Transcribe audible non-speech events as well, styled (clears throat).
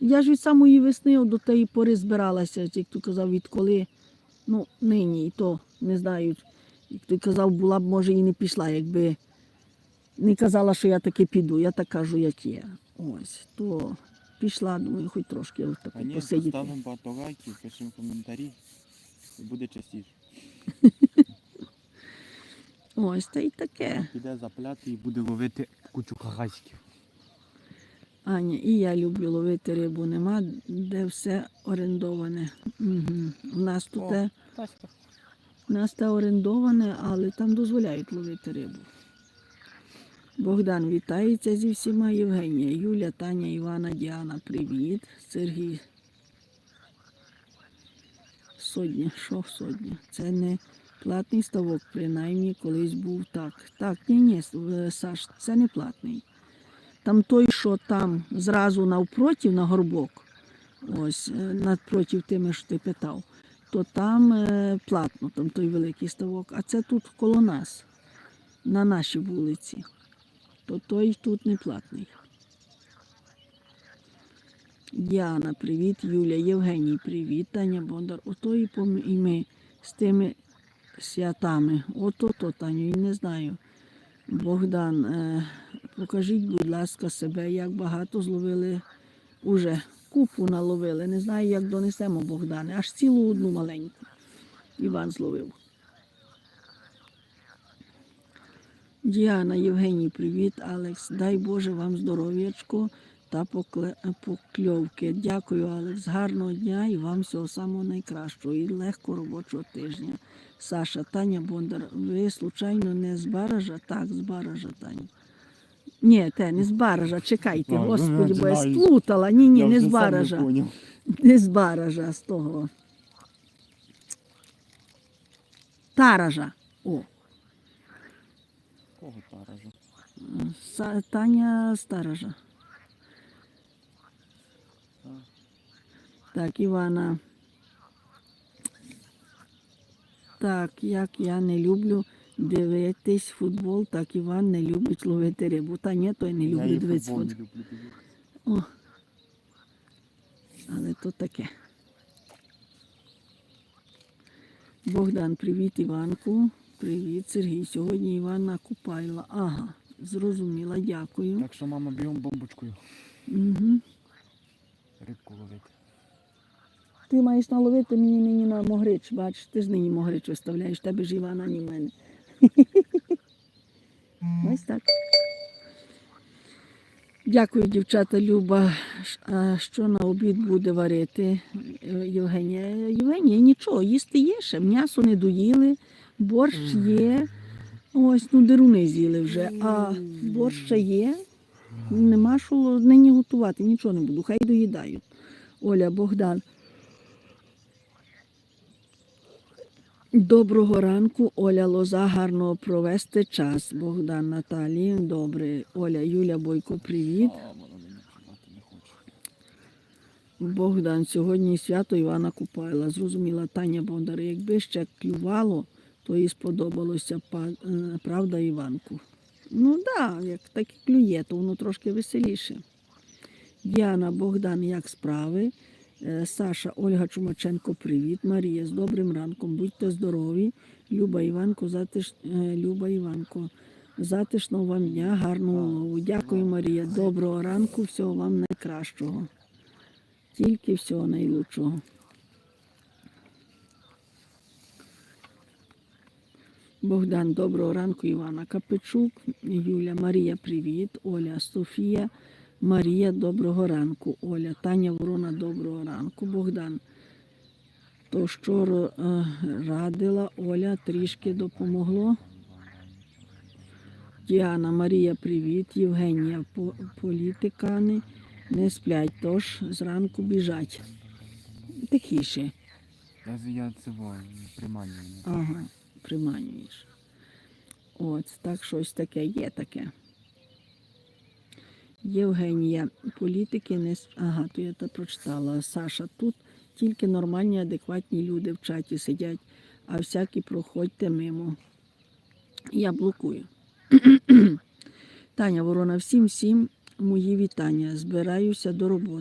Я ж від самої весни до тієї пори збиралася, як ти казав, відколи. Ну, нині, і то не знаю. Як ти казав, була б, може, і не пішла, якби не казала, що я таки піду. Я так кажу, як є. Ось, то пішла, думаю, хоч трошки отаку ні, посидіти. поставимо багато лайків, пишемо коментарі. І буде частіше. (laughs) Ось, та й таке. Піде запляти і буде ловити кучу кагайськів. Аня, і я люблю ловити рибу. Нема де все орендоване. Угу. У нас тут О. те, у нас те орендоване, але там дозволяють ловити рибу. Богдан вітається зі всіма. Євгенія, Юля, Таня, Івана, Діана, привіт. Сергій. Сотня, що сотня? Це не платний ставок, принаймні колись був так. Так, ні, ні, Саш, це не платний. Там той, що там зразу навпроти на горбок, ось е, навпроти тими, що ти питав, то там е, платно, там той великий ставок, а це тут коло нас, на нашій вулиці. То той тут не платний. Діана, привіт, Юля, Євгеній, привіт, Таня Бондар. Ото і, ми з тими святами. Ото то, Таню, і не знаю. Богдан, е, покажіть, будь ласка, себе, як багато зловили уже. Купу наловили. Не знаю, як донесемо Богдане. Аж цілу одну маленьку. Іван зловив. Діана, Євгеній, привіт, Алекс. Дай Боже вам здоров'ячко та покльовки. Дякую, Алекс. Гарного дня і вам всього самого найкращого і легкого робочого тижня. Саша, Таня Бондар, ви случайно не з Баража? Так, з Баража, Таня. Ні, те, не з Баража, чекайте, А, ну, господи, бо я знаю. сплутала. Ні, ні, Я не вже з сам Баража. поняв. Не з Баража, з того. Таража. О, Кого таража? Са- Таня Старожа. А. Так, Івана. Так, як я не люблю дивитись футбол, так Іван не любить ловити рибу. Та ні, той не люблю дивитися футбол не люблю. О. Але то таке. Богдан, привіт, Іванку. Привіт, Сергій. Сьогодні Івана Купайла. Ага, зрозуміла, дякую. Так що мама бігом бомбочкою Угу. рибку ловити. Ти маєш наловити мені нині на могрич, бачиш, ти ж нині могрич виставляєш, тебе ж Івана, ні в мене. Ось так. Дякую, дівчата Люба. А що на обід буде варити? Євгенія? Євгенія, нічого, їсти є ще. М'ясо не доїли, борщ є. Ось, ну деруни з'їли вже, а борщ ще є. Нема що нині готувати, нічого не буду, хай доїдають. Оля, Богдан. Доброго ранку, Оля Лоза, гарно провести час. Богдан Наталії, добре. Оля, Юля Бойко, привіт. Богдан, сьогодні свято Івана Купайла. Зрозуміла Таня Бондар. Якби ще клювало, то їй сподобалося е, правда Іванку. Ну так, да, як так і клює, то воно трошки веселіше. Діана Богдан, як справи? Е, Саша, Ольга Чумаченко, привіт. Марія, з добрим ранком. Будьте здорові. Люба Іванко, затиш... е, Люба Іванко. Затишного вам дня, гарного лову. Дякую, Марія. Доброго ранку, всього вам найкращого. Тільки всього найлучшого. Богдан, доброго ранку, Івана Капичук, Юля, Марія, привіт, Оля, Софія, Марія, доброго ранку, Оля, Таня Ворона, доброго ранку, Богдан. То, що е, радила Оля, трішки допомогло. Діана, Марія, привіт, Євгенія, політикани не сплять, тож зранку біжать. Тихіше. Я, я це приманюю. Ага, приманюєш. От, так щось таке є таке. Євгенія, політики не Ага, то я та прочитала. Саша, тут тільки нормальні, адекватні люди в чаті сидять, а всякі проходьте мимо. Я блокую. (clears throat) Таня Ворона, всім всім мої вітання. Збираюся до роботи.